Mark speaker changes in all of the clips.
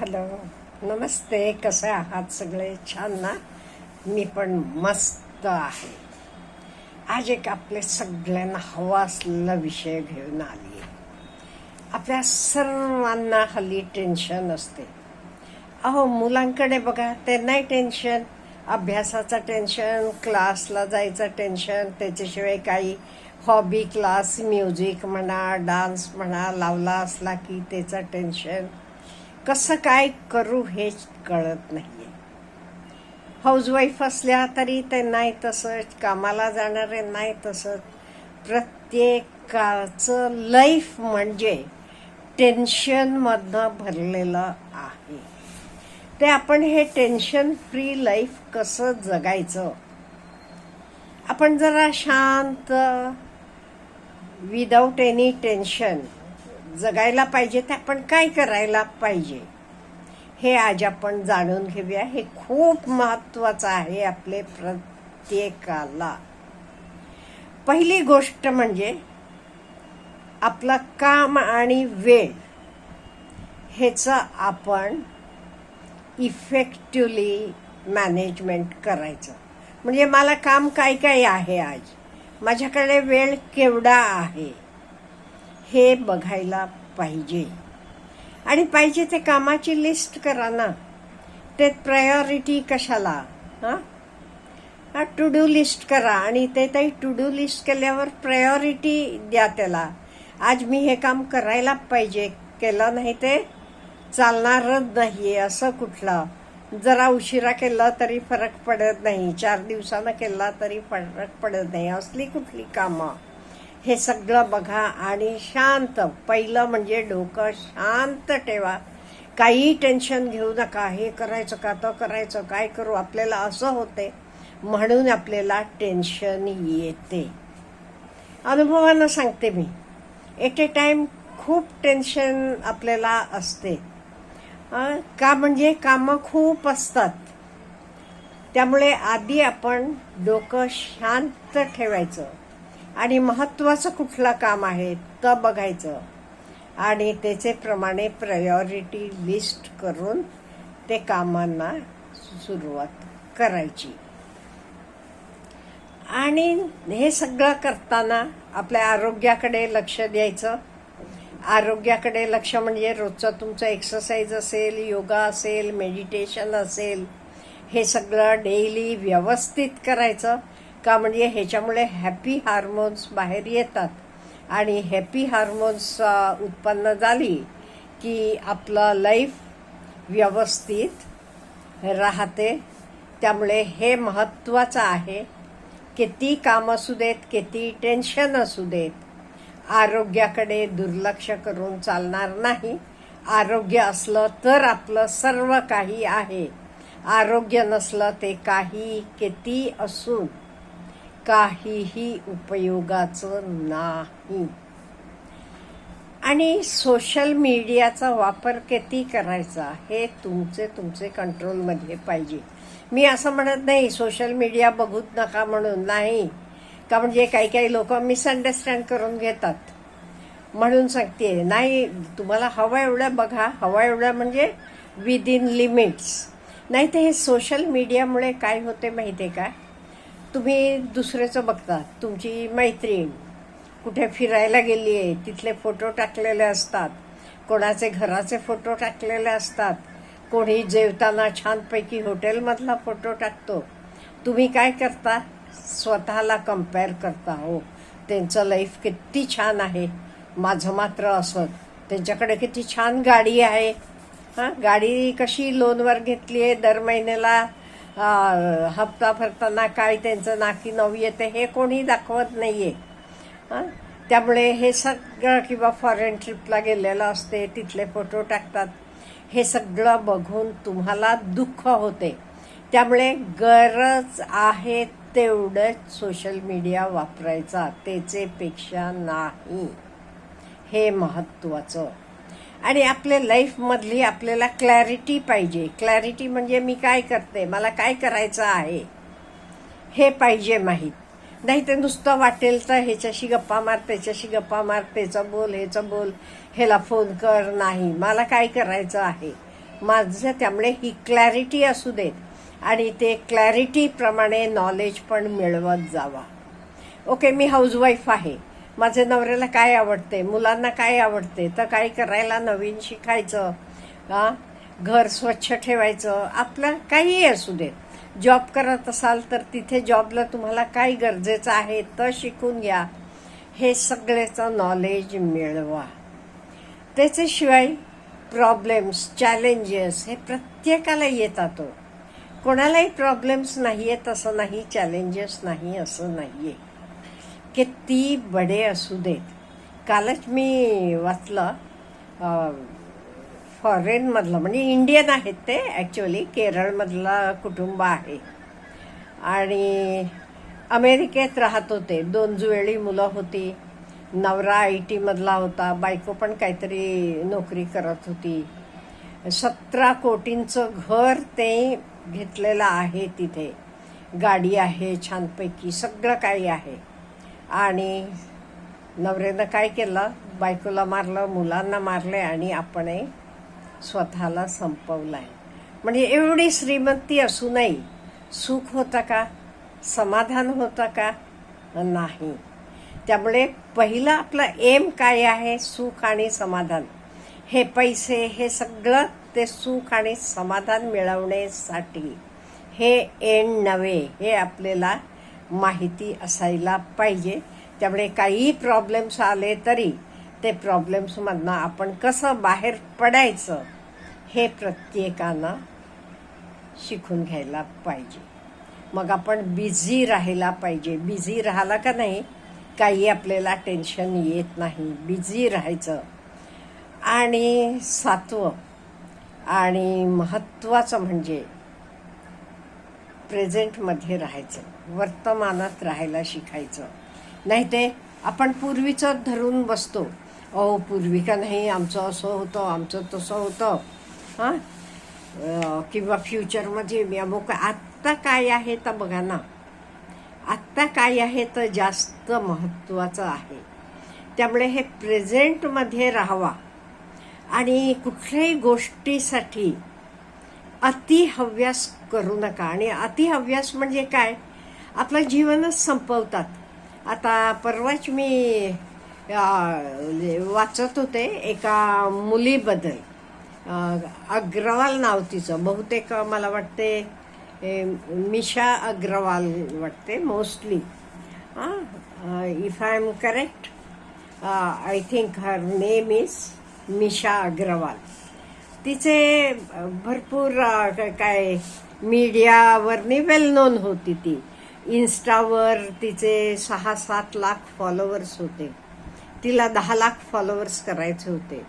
Speaker 1: Hello नमस्ते कसे आहात सगळे? छान ना? मी पण मस्त आहे. आज एक आपले सगळ्यांना हवा असलेला विषय घेऊन आली आहे. आपल्या सर्वांना हल्ली टेन्शन असते. अहो मुलांकडे बघा ते नाही टेन्शन अभ्यासाचं टेन्शन क्लासला जायचं टेन्शन त्याच्याशिवाय काही हॉबी क्लास म्युझिक म्हणा डान्स म्हणा लावला असला की त्याचं टेन्शन कसं काय करू हेच कळत नाहीये. हाऊसवाईफ असल्या तरी ते नाही तसंच कामाला जाणारे नाही तसंच. प्रत्येकाचं लाईफ म्हणजे टेन्शनमधनं भरलेलं आहे. ते आपण हे टेन्शन फ्री लाईफ कसं जगायचं? आपण जरा शांत विदाऊट एनी टेन्शन जगायला पाहिजे ते आपण काय करायला पाहिजे? हे आज आपण जाणून घेऊया. हे खूप महत्वाचं आहे आपले प्रत्येकाला. पहिली गोष्ट म्हणजे आपलं काम आणि वेळ ह्याचं आपण इफेक्टिवली मॅनेजमेंट करायचं. म्हणजे मला काम काय काय आहे आज? माझ्याकडे वेळ केवढा आहे? हे बघायला पाहिजे. आणि पाहिजे ते कामाची लिस्ट करा ना. ते प्रायोरिटी कशाला? हां? टू डू लिस्ट करा आणि ते ते टू डू लिस्ट केल्यावर प्रायोरिटी द्या त्याला. आज मी हे काम करायला पाहिजे केलं नाही ते चालणारच नाही असं कुठलं. जरा उशिरा केला तरी फरक पडत नाही चार दिवसानं केला तरी फरक पडत नाही असली कुठली कामं. हे सगळं बघा आणि शांत. पहिलं म्हणजे डोकं शांत ठेवा. काही टेन्शन घेऊ नका. हे करायचं का? तो करायचं. काय करू? आपल्याला असं होते. म्हणून आपल्याला टेन्शन येते. अनुभवानं सांगते मी. एट ए टाइम खूप टेन्शन आपल्याला असते. का म्हणजे कामं खूप असतात. त्यामुळे आधी आपण डोकं शांत ठेवायचं. आणि महत्वाचं कुठलं काम आहे तर बघायचं. आणि त्याचे प्रमाणे प्रायोरिटी लिस्ट करून ते कामांना सुरुवात करायची. आणि हे सगळं करताना आपल्या आरोग्याकडे लक्ष द्यायचं. आरोग्याकडे लक्ष म्हणजे रोजचं तुमचं एक्सरसाइज असेल योगा असेल मेडिटेशन असेल हे सगळं डेली व्यवस्थित करायचं. का म्हणजे ह्याच्यामुळे हॅपी हार्मोन्स बाहेर येतात. आणि हॅपी हार्मोन्स उत्पन्न झाली की आपलं लाईफ व्यवस्थित राहते. त्यामुळे हे महत्त्वाचं आहे. किती काम असू देत किती टेन्शन असू देत आरोग्याकडे दुर्लक्ष करून चालणार नाही. आरोग्य असलं तर आपलं सर्व काही आहे. आरोग्य नसलं ते काही किती असून काहीही उपयोगाचं नाही. आणि सोशल मीडियाचा वापर किती करायचा हे तुमचे तुमचे कंट्रोलमध्ये पाहिजे. मी असं म्हणत नाही सोशल मीडिया बघूत नका म्हणून नाही. का म्हणजे काही काही लोक मिसअंडरस्टँड करून घेतात. म्हणून सांगते नाही तुम्हाला हवं एवढं बघा हवं एवढं म्हणजे विदिन लिमिट्स नाही तर हे सोशल मीडियामुळे काय होते माहिती आहे का? तुम्ही दुसऱ्याचं बघता. तुमची मैत्रीण कुठे फिरायला गेली आहे तिथले फोटो टाकलेले असतात. कोणाचे घराचे फोटो टाकलेले असतात. कोणी जेवताना छानपैकी हॉटेलमधला फोटो टाकतो. तुम्ही काय करता? स्वतःला कंपेअर करता. हो त्यांचं लाईफ किती छान आहे. माझं मात्र असं. त्यांच्याकडे किती छान गाडी आहे. हां गाडी कशी लोनवर घेतली आहे दर महिन्याला? हप्ता भरताना काय त्यांचं नाकी नऊ येते हे कोणी दाखवत नाहीये. त्यामुळे हे सगळं किंवा फॉरेन ट्रिपला गेलेलं असते तिथले फोटो टाकतात. हे सगळं बघून तुम्हाला दुःख होते. त्यामुळे गरज आहे तेवढंच सोशल मीडिया वापरायचा त्याचेपेक्षा नाही. हे महत्वाचं आणि आपल्या लाईफमधली आपल्याला क्लॅरिटी पाहिजे. क्लॅरिटी म्हणजे मी काय करते? मला काय करायचं आहे? हे पाहिजे माहीत. नाही ते नुसतं वाटेल तर ह्याच्याशी गप्पा मार त्याच्याशी गप्पा मार त्याचं बोल ह्याचं बोल. ह्याला फोन कर नाही. मला काय करायचं आहे? माझं त्यामुळे ही क्लॅरिटी असू देत. आणि ते क्लॅरिटीप्रमाणे नॉलेज पण मिळवत जावा. ओके मी हाऊसवाईफ आहे. माझ्या नवऱ्याला काय आवडते? मुलांना काय आवडते? तर काय करायला नवीन शिकायचं? हां? घर स्वच्छ ठेवायचं? आपलं काहीही असू देत जॉब करत असाल तर तिथे जॉबला तुम्हाला काय गरजेचं आहे तर शिकून घ्या. हे सगळ्याचं नॉलेज मिळवा. त्याच्याशिवाय प्रॉब्लेम्स चॅलेंजेस हे प्रत्येकाला येतात हो. कोणालाही प्रॉब्लेम्स नाही आहेत असं नाही चॅलेंजेस नाही असं नाही आहे किती बडे असू देत. कालच मी वाचलं फॉरेनमधलं म्हणजे इंडियन आहेत ते ॲक्च्युली केरळमधलं कुटुंब आहे. आणि अमेरिकेत राहत होते. दोन जुवेळी मुलं होती. नवरा आय टीमधला होता. बायको पण काहीतरी नोकरी करत होती. सतरा कोटींचं घर ते घेतलेलं आहे तिथे. गाडी आहे छानपैकी सगळं काही आहे. आणि नवऱ्यानं काय केलं? बायकोला मारलं मुलांना मारले आणि आपणही स्वतःला संपवलाय. म्हणजे एवढी श्रीमंती असूनही सुख होतं का? समाधान होतं का? नाही. त्यामुळे पहिलं आपलं एम काय आहे? सुख आणि समाधान. हे पैसे हे सगळं ते सुख आणि समाधान मिळवण्यासाठी हे एंड नव्हे हे आपल्याला माहिती असायला पाहिजे. त्यामुळे काही प्रॉब्लेम्स आले तरी ते प्रॉब्लेम्समधनं आपण कसं बाहेर पडायचं हे प्रत्येकानं शिकून घ्यायला पाहिजे. मग आपण बिझी राहायला पाहिजे. बिझी राहिला का नाही काही आपल्याला टेन्शन येत नाही. बिझी राहायचं. आणि सातवं आणि महत्त्वाचं म्हणजे प्रेझेंटमध्ये राहायचं वर्तमानात राहायला शिकायचं. नाही ते आपण पूर्वीचं धरून बसतो. अहो पूर्वी का नाही आमचं असं होतं आमचं तसं होतं. हां? किंवा फ्युचरमध्ये मी अमुक आत्ता काय आहे तर बघा ना. आत्ता काय आहे तर जास्त महत्त्वाचं आहे. त्यामुळे हे प्रेझेंटमध्ये राहावा. आणि कुठल्याही गोष्टीसाठी अतिहव्यास करू नका. आणि अतिहव्यास म्हणजे काय? आपलं जीवनच संपवतात. आता परवाच मी वाचत होते एका मुलीबद्दल. अग्रवाल नाव तिचं. बहुतेक मला वाटते मिशा अग्रवाल वाटते mostly. If I am correct I think her name is Misha Agrawal. तिचे भरपूर काय मीडियावरनी वेल नोन होती ती. इन्स्टावर तिचे सहा सात लाख फॉलोअर्स होते. तिला दहा लाख फॉलोअर्स करायचे होते.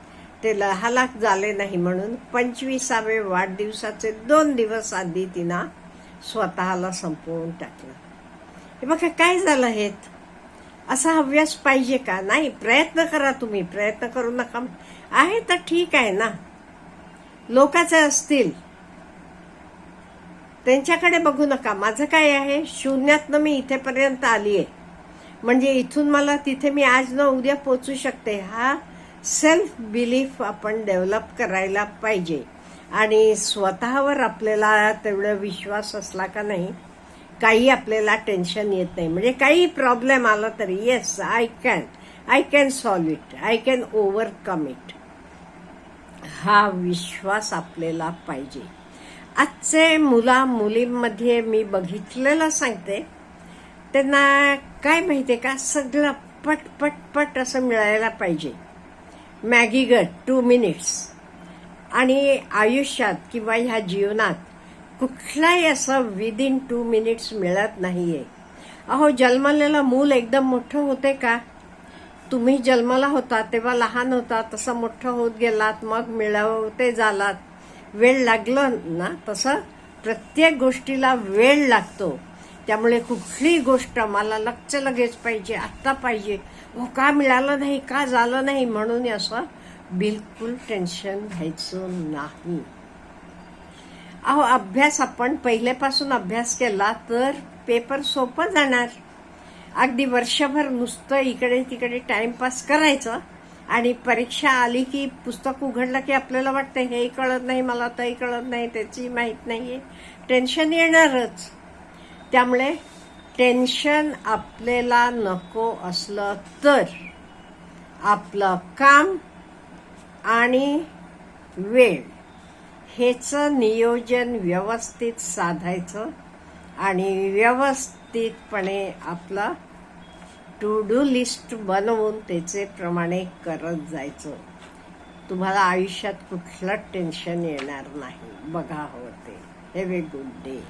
Speaker 1: ते दहा लाख झाले नाही म्हणून पंचवीसावे वाढदिवसाचे दोन दिवस आधी तिनं स्वतःला संपवून टाकलं. हे बघा काय झालं हेत असा हव्यास पाहिजे का? नाही प्रयत्न करा तुम्ही प्रयत्न करू नका. आहे तर ठीक आहे ना. लोकाचे असतील. त्यांच्याकडे बघू नका. माझं काय आहे? शून्यातनं मी इथेपर्यंत आली आहे म्हणजे इथून मला तिथे मी आज न उद्या पोचू शकते. हा सेल्फ बिलीफ आपण डेव्हलप करायला पाहिजे. आणि स्वतःवर आपल्याला तेवढा विश्वास असला का नाही काही आपल्याला टेन्शन येत नाही. म्हणजे काही प्रॉब्लेम आला तरी yes I can I can solve it I can overcome it हा विश्वास आपल्याला पाहिजे. आजचे मुला मुलींमध्ये मी बघितलेलं सांगते. त्यांना काय माहिती का? सगळं पट पट पट असं मिळायला पाहिजे. मॅगी गट टू मिनिट्स आणि आयुष्यात किंवा ह्या जीवनात कुठलाही असं विदिन टू मिनिट्स मिळत नाहीये. अहो जन्मलेलं मूल एकदम मोठं होते का? तुम्ही जन्माला होता तेव्हा लहान होता तसं मोठं होत गेलात मग मिळवते झालात वेळ लागलं ना तसं प्रत्येक गोष्टीला वेळ लागतो. त्यामुळे कुठली गोष्ट मला लक्ष लगेच पाहिजे आत्ता पाहिजे. हो का मिळालं नाही का झालं नाही म्हणून असं बिलकुल टेन्शन घ्यायचं नाही. अहो अभ्यास आपण पहिल्यापासून अभ्यास केला तर पेपर सोपं जाणार. अगदी वर्षभर नुसतं इकडे तिकडे टाइमपास करायचं आणि परीक्षा आली की पुस्तक उघडलं की आपल्याला वाटतं हे कळत नाही मला तही कळत नाही त्याची माहीत नाहीये. टेन्शन येणारच. त्यामुळे टेन्शन आपल्याला नको असलं तर आपलं काम आणि वेळ हेचं नियोजन व्यवस्थित साधायचं आणि व्यवस्थितपणे आपला टू डू लिस्ट बनवून त्याचे प्रमाणे करत जायचं. तुम्हाला आयुष्यात कुठलं टेन्शन येणार नाही. बघा होते हॅव ए गुड डे